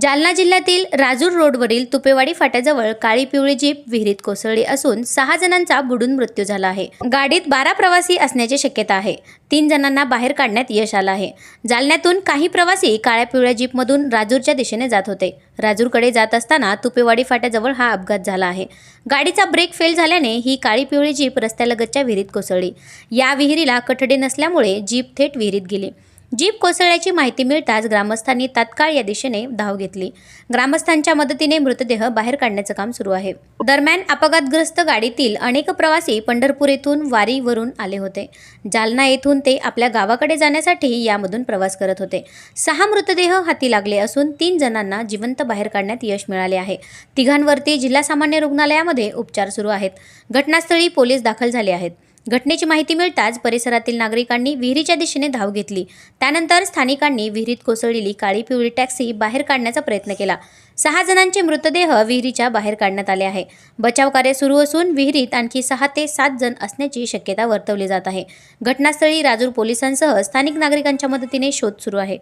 जालना जिल्ह्यातील राजूर रोडवरील तुपेवाडी फाट्याजवळ काळी पिवळी जीप विहिरीत कोसळली असून सहा जणांचा बुडून मृत्यू झाला आहे. गाडीत बारा प्रवासी असण्याची शक्यता आहे. तीन जणांना बाहेर काढण्यात यश आलं आहे. जालन्यातून काही प्रवासी काळ्या पिवळ्या जीपमधून राजूरच्या दिशेने जात होते. राजूरकडे जात असताना तुपेवाडी फाट्याजवळ हा अपघात झाला आहे. गाडीचा ब्रेक फेल झाल्याने ही काळी पिवळी जीप रस्त्यालगतच्या विहिरीत कोसळली. या विहिरीला कठडे नसल्यामुळे जीप थेट विहिरीत गेली. जीप कोसळल्याची माहिती मिळताच ग्रामस्थांनी तात्काळ या दिशेने धाव घेतली. ग्रामस्थांच्या मदतीने मृतदेह बाहेर काढण्याचं काम सुरू आहे. दरम्यान अपघातग्रस्त गाडीतील अनेक प्रवासी पंढरपूर येथून वारीवरून आले होते. जालना येथून ते आपल्या गावाकडे जाण्यासाठी यामधून प्रवास करत होते. सहा मृतदेह हाती लागले असून तीन जणांना जिवंत बाहेर काढण्यात यश मिळाले आहे. तिघांवरती जिल्हा सामान्य रुग्णालयामध्ये उपचार सुरू आहेत. घटनास्थळी पोलीस दाखल झाले आहेत. घटनेची माहिती मिळताच परिसरातील नागरिकांनी विहिरीच्या दिशेने धाव घेतली. त्यानंतर स्थानिकांनी विहिरीत कोसळलेली काळी पिवळी टॅक्सी बाहेर काढण्याचा प्रयत्न केला. सहा जणांचे मृतदेह विहिरीच्या बाहेर काढण्यात आले आहे. बचाव कार्य सुरू असून विहिरीत आणखी सहा ते सात जण असण्याची शक्यता वर्तवली जात आहे. घटनास्थळी राजूर पोलिसांसह स्थानिक नागरिकांच्या मदतीने शोध सुरू आहे.